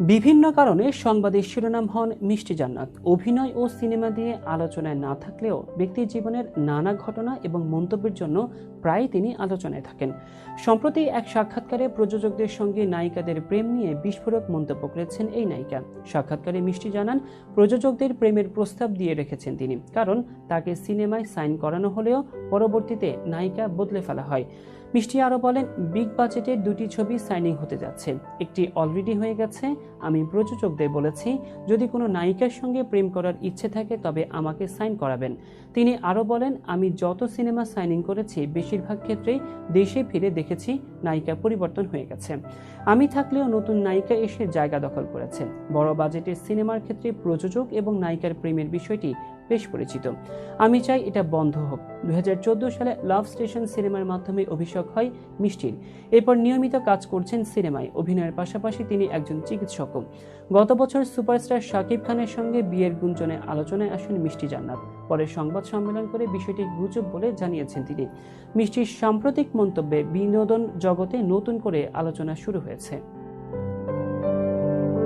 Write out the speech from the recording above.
বিভিন্ন কারণে সংবাদের শিরোনাম হন মিষ্টি জান্নাত। অভিনয় ও সিনেমা দিয়ে আলোচনায় না থাকলেও ব্যক্তির জীবনের নানা ঘটনা এবং মন্তব্যের জন্য প্রায় তিনি আলোচনায় থাকেন। সম্প্রতি এক সাক্ষাৎকারে প্রযোজকদের সঙ্গে নায়িকাদের প্রেম নিয়ে বিস্ফোরক মন্তব্য করেছেন এই নায়িকা। সাক্ষাৎকারে মিষ্টি জানান, প্রযোজকদের প্রেমের প্রস্তাব দিয়ে রেখেছেন তিনি, কারণ তাকে সিনেমায় সাইন করানো হলেও পরবর্তীতে নায়িকা বদলে ফেলা হয়। মিষ্টি আরও বলেন, বিগ বাজেটের দুটি ছবি সাইনিং হতে যাচ্ছে। একটি অলরেডি হয়ে গেছে আমি প্রযোজকদের বলেছি, যদি কোনো নায়িকার সঙ্গে প্রেম করার ইচ্ছে থাকে, তবে আমাকে সাইন করাবেন। তিনি আরও বলেন, আমি যত সিনেমা সাইনিং করেছি, বেশিরভাগ ক্ষেত্রেই দেশে ফিরে দেখেছি নায়িকা পরিবর্তন হয়ে গেছে। আমি থাকলেও নতুন নায়িকা এসে জায়গা দখল করেছে। বড় বাজেটের সিনেমার ক্ষেত্রে প্রযোজক এবং নায়িকার প্রেমের বিষয়টি বেশ পরিচিত। আমি চাই এটা বন্ধ হোক। দুই হাজার চোদ্দ সালে লাভ স্টেশন সিনেমার মাধ্যমে অভিষেক হয় মিষ্টির। এরপর নিয়মিত কাজ করছেন সিনেমায়। অভিনয়ের পাশাপাশি তিনি একজন চিকিৎসকও গত বছর সুপারস্টার শাকিব খানের সঙ্গে বিয়ের গুঞ্জনে আলোচনায় আসেন মিষ্টি জান্নাত। পরে সংবাদ সম্মেলন করে বিষয়টি গুজব বলে জানিয়েছেন তিনি। মিষ্টির সাম্প্রতিক মন্তব্যে বিনোদন জগতে নতুন করে আলোচনা শুরু হয়েছে।